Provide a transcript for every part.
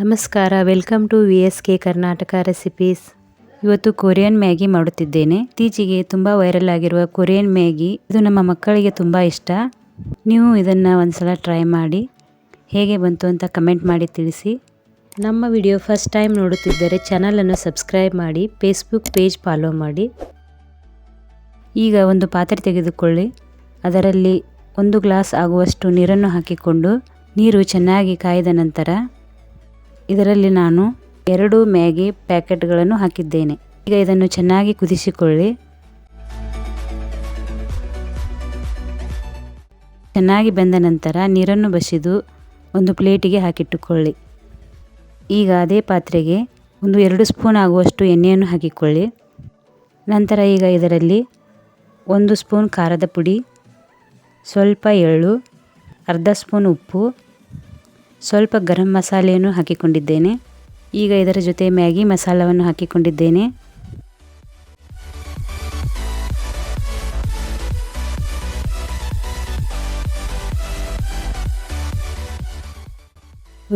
ನಮಸ್ಕಾರ, welcome to V S K Karnataka recipes. ಇವತ್ತು Korean Maggi ಮಾಡುತ್ತಿದ್ದೇನೆ. ಇತ್ತೀಚೆಗೆ ತುಂಬ ವೈರಲ್ ಆಗಿರುವ ಕೊರಿಯನ್ ಮ್ಯಾಗಿ ಇದು ನಮ್ಮ ಮಕ್ಕಳಿಗೆ ತುಂಬ ಇಷ್ಟ. ನೀವು ಇದನ್ನು ಒಂದ್ಸಲ ಟ್ರೈ ಮಾಡಿ. ಹೇಗೆ ಬಂತು ಅಂತ ಕಮೆಂಟ್ ಮಾಡಿ ತಿಳಿಸಿ. ನಮ್ಮ ವಿಡಿಯೋ ಫಸ್ಟ್ ಟೈಮ್ ನೋಡುತ್ತಿದ್ದರೆ ಚಾನಲನ್ನು ಸಬ್ಸ್ಕ್ರೈಬ್ ಮಾಡಿ, ಫೇಸ್ಬುಕ್ ಪೇಜ್ ಫಾಲೋ ಮಾಡಿ. ಈಗ ಒಂದು ಪಾತ್ರೆ ತೆಗೆದುಕೊಳ್ಳಿ. ಅದರಲ್ಲಿ ಒಂದು ಗ್ಲಾಸ್ ಆಗುವಷ್ಟು ನೀರನ್ನು ಹಾಕಿಕೊಂಡು, ನೀರು ಚೆನ್ನಾಗಿ ಕಾಯ್ದ ನಂತರ ಇದರಲ್ಲಿ ನಾನು ಎರಡು ಮ್ಯಾಗಿ ಪ್ಯಾಕೆಟ್ಗಳನ್ನು ಹಾಕಿದ್ದೇನೆ. ಈಗ ಇದನ್ನು ಚೆನ್ನಾಗಿ ಕುದಿಸಿಕೊಳ್ಳಿ. ಚೆನ್ನಾಗಿ ಬೆಂದ ನಂತರ ನೀರನ್ನು ಬಸಿದು ಒಂದು ಪ್ಲೇಟಿಗೆ ಹಾಕಿಟ್ಟುಕೊಳ್ಳಿ. ಈಗ ಅದೇ ಪಾತ್ರೆಗೆ ಒಂದು ಎರಡು ಸ್ಪೂನ್ ಆಗುವಷ್ಟು ಎಣ್ಣೆಯನ್ನು ಹಾಕಿಕೊಳ್ಳಿ. ನಂತರ ಈಗ ಇದರಲ್ಲಿ ಒಂದು ಸ್ಪೂನ್ ಖಾರದ ಪುಡಿ, ಸ್ವಲ್ಪ ಎಳ್ಳು, ಅರ್ಧ ಸ್ಪೂನ್ ಉಪ್ಪು ಸ್ವಲ್ಪ ಗರಂ ಮಸಾಲೆಯನ್ನು ಹಾಕಿಕೊಂಡಿದ್ದೇನೆ. ಈಗ ಇದರ ಜೊತೆ ಮ್ಯಾಗಿ ಮಸಾಲವನ್ನು ಹಾಕಿಕೊಂಡಿದ್ದೇನೆ.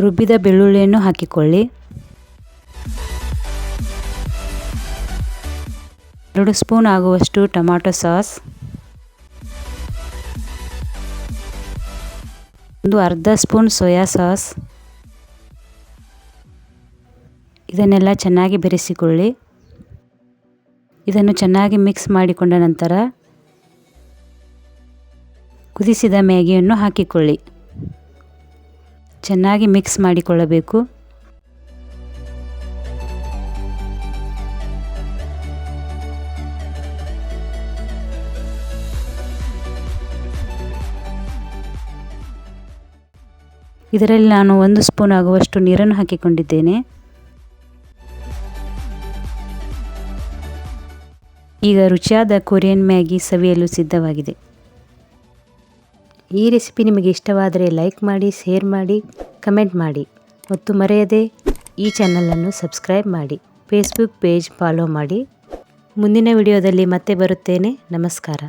ರುಬ್ಬಿದ ಬೆಳ್ಳುಳ್ಳಿಯನ್ನು ಹಾಕಿಕೊಳ್ಳಿ. ಎರಡು ಸ್ಪೂನ್ ಆಗುವಷ್ಟು ಟೊಮಾಟೊ ಸಾಸ್. ಒಂದು ಅರ್ಧ ಸ್ಪೂನ್ ಸೋಯಾ ಸಾಸ್. ಇದನ್ನೆಲ್ಲ ಚೆನ್ನಾಗಿ ಬೆರೆಸಿಕೊಳ್ಳಿ. ಇದನ್ನು ಚೆನ್ನಾಗಿ ಮಿಕ್ಸ್ ಮಾಡಿಕೊಂಡ ನಂತರ ಕುದಿಸಿದ ಮ್ಯಾಗಿಯನ್ನು ಹಾಕಿಕೊಳ್ಳಿ. ಚೆನ್ನಾಗಿ ಮಿಕ್ಸ್ ಮಾಡಿಕೊಳ್ಳಬೇಕು. ಇದರಲ್ಲಿ ನಾನು ಒಂದು ಸ್ಪೂನ್ ಆಗುವಷ್ಟು ನೀರನ್ನು ಹಾಕಿಕೊಂಡಿದ್ದೇನೆ. ಈಗ ರುಚಿಯಾದ ಕೊರಿಯನ್ ಮ್ಯಾಗಿ ಸವಿಯಲು ಸಿದ್ಧವಾಗಿದೆ. ಈ ರೆಸಿಪಿ ನಿಮಗೆ ಇಷ್ಟವಾದರೆ ಲೈಕ್ ಮಾಡಿ, ಶೇರ್ ಮಾಡಿ, ಕಮೆಂಟ್ ಮಾಡಿ ಮತ್ತು ಮರೆಯದೆ ಈ ಚಾನಲನ್ನು ಸಬ್ಸ್ಕ್ರೈಬ್ ಮಾಡಿ, ಫೇಸ್ಬುಕ್ ಪೇಜ್ ಫಾಲೋ ಮಾಡಿ. ಮುಂದಿನ ವಿಡಿಯೋದಲ್ಲಿ ಮತ್ತೆ ಬರುತ್ತೇನೆ. ನಮಸ್ಕಾರ.